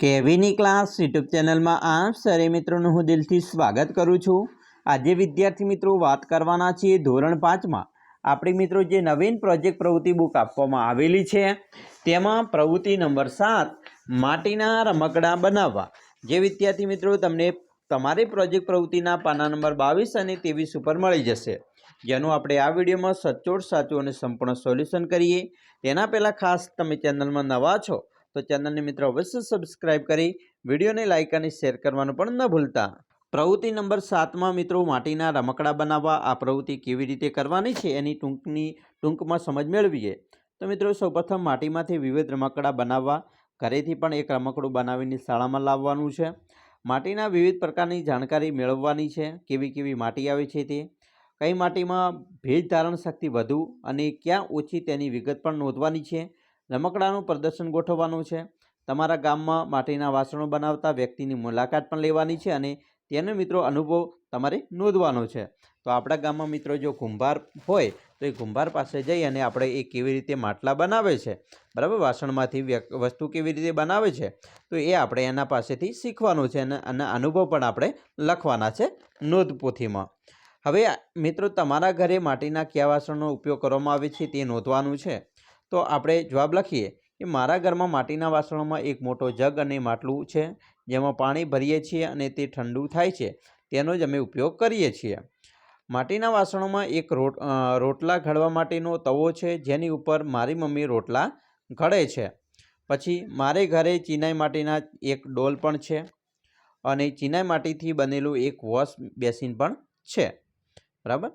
કેવીની class YouTube ચેનલમાં આપ સરે મિત્રોનું હું દિલથી સ્વાગત કરું છું. આજે વિદ્યાર્થી મિત્રો વાત કરવાના છીએ ધોરણ પાંચમાં. આપણી મિત્રો જે નવીન પ્રોજેક્ટ પ્રવૃત્તિ બુક આપવામાં આવેલી છે, તેમાં પ્રવૃત્તિ નંબર સાત, માટીના રમકડાં બનાવવા. જે વિદ્યાર્થી મિત્રો તમને તમારી પ્રોજેક્ટ પ્રવૃત્તિના પાના નંબર બાવીસ અને ત્રેવીસ ઉપર મળી જશે. જેનું આપણે આ વિડીયોમાં સચોટ, સાચું અને સંપૂર્ણ સોલ્યુશન કરીએ. તેના પહેલાં ખાસ તમે ચેનલમાં નવા છો તો ચેનલને મિત્રો અવશ્ય સબસ્ક્રાઇબ કરી વિડીયોને લાઇક અને શેર કરવાનું પણ ન ભૂલતા. પ્રવૃત્તિ નંબર સાતમાં મિત્રો માટીના રમકડા બનાવવા, આ પ્રવૃત્તિ કેવી રીતે કરવાની છે એની ટૂંકની, ટૂંકમાં સમજ મેળવીએ. તો મિત્રો સૌપ્રથમ માટીમાંથી વિવિધ રમકડા બનાવવા, ઘરેથી પણ એક રમકડું બનાવીને શાળામાં લાવવાનું છે. માટીના વિવિધ પ્રકારની જાણકારી મેળવવાની છે, કેવી કેવી માટી આવે છે તે, કઈ માટીમાં ભેજ ધારણ શક્તિ વધુ અને ક્યાં ઓછી તેની વિગત પણ નોંધવાની છે. રમકડાનું પ્રદર્શન ગોઠવવાનું છે. તમારા ગામમાં માટીના વાસણો બનાવતા વ્યક્તિની મુલાકાત પણ લેવાની છે અને તેનો મિત્રો અનુભવ તમારે નોંધવાનો છે. તો આપણા ગામમાં મિત્રો જો કુંભાર હોય, તો એ કુંભાર પાસે જઈ અને આપણે એ કેવી રીતે માટલા બનાવે છે, બરાબર? વાસણમાંથી વસ્તુ કેવી રીતે બનાવે છે, તો એ આપણે એના પાસેથી શીખવાનું છે અને અને અનુભવ પણ આપણે લખવાના છે નોંધપોથીમાં. હવે મિત્રો તમારા ઘરે માટીના કયા વાસણનો ઉપયોગ કરવામાં આવે છે તે નોંધવાનું છે. તો આપણે જવાબ લખીએ કે મારા ઘરમાં માટીના વાસણોમાં એક મોટો જગ અને માટલું છે. જેમાં પાણી ભરીએ છીએ અને તે ઠંડુ થાય છે. તેનો જ અમે ઉપયોગ કરીએ છીએ. માટીના વાસણોમાં એક રોટ રોટલા ઘડવા માટેનો તવો છે. જેની ઉપર મારી મમ્મી રોટલા ઘડે છે. પછી મારે ઘરે ચિનાઈ માટીના એક ડોલ પણ છે અને ચિનાઈ માટીથી બનેલું એક વોશ બેસિન પણ છે. બરાબર?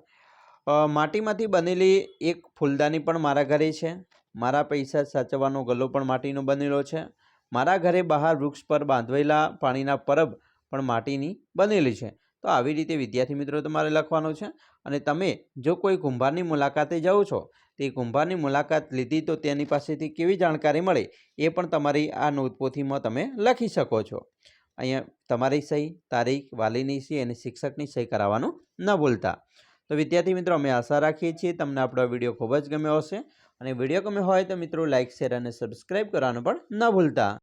માટીમાંથી બનેલી એક ફૂલદાની પણ મારા ઘરે છે. મારા પૈસા સાચવવાનો ગલ્લો પણ માટીનો બનેલો છે. મારા ઘરે બહાર વૃક્ષ પર બાંધવેલા પાણીના પરબ પણ માટીની બનેલી છે. તો આવી રીતે વિદ્યાર્થી મિત્રો તમારે લખવાનું છે અને તમે જો કોઈ કુંભારની મુલાકાતે જાઓ છો, તે કુંભારની મુલાકાત લીધી તો તેની પાસેથી કેવી જાણકારી મળે એ પણ તમારી આ નોટપોથીમાં તમે લખી શકો છો. અહીંયા તમારી સહી, તારીખ, વાલીની સહી અને શિક્ષકની સહી કરાવવાનું ન ભૂલતા. તો વિદ્યાર્થી મિત્રો, અમે આશા રાખીએ છીએ તમને આપણો વીડિયો ખૂબ જ ગમ્યો હશે. અને વીડિયો ગમ્યો હોય તો મિત્રો લાઇક શેર અને સબસ્ક્રાઈબ કરવાનું પણ ન ભૂલતા.